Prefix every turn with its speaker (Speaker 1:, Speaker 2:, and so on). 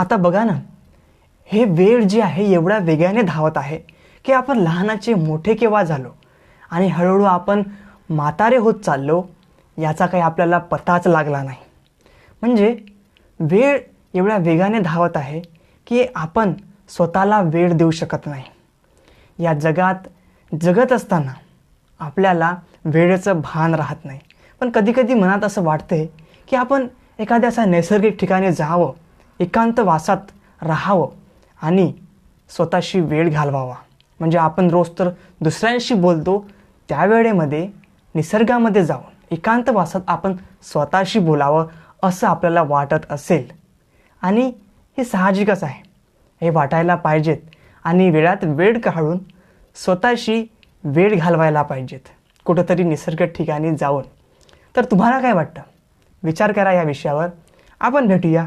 Speaker 1: आता बघा ना हे वेळ जे आहे एवढ्या वेगाने धावत आहे की आपण लहानाचे मोठे केव्हा झालो? आणि हळूहळू आपण म्हातारे होत चाललो याचा काही आपल्याला पताच लागला नाही. म्हणजे वेळ एवढ्या वेगाने धावत आहे की आपण स्वतःला वेळ देऊ शकत नाही. या जगात जगत असताना आपल्याला वेळेचं भान राहत नाही. पण कधीकधी मनात असं वाटते की आपण एखाद्या असा नैसर्गिक ठिकाणी जावं एकांत वासात राहावं आणि स्वतःशी वेळ घालवावा. म्हणजे आपण रोज तर दुसऱ्यांशी बोलतो त्या वेळेमध्ये निसर्गामध्ये जाऊन एकांत वासात आपण स्वतःशी बोलावं असं आपल्याला वाटत असेल. आणि हे साहजिकच आहे. हे वाटायला पाहिजेत आणि वेळात वेळ काढून स्वतःशी वेळ घालवायला पाहिजेत. कुठंतरी निसर्ग ठिकाणी जाऊन. तर तुम्हाला काय वाटतं? विचार करा या विषयावर. आपण भेटूया.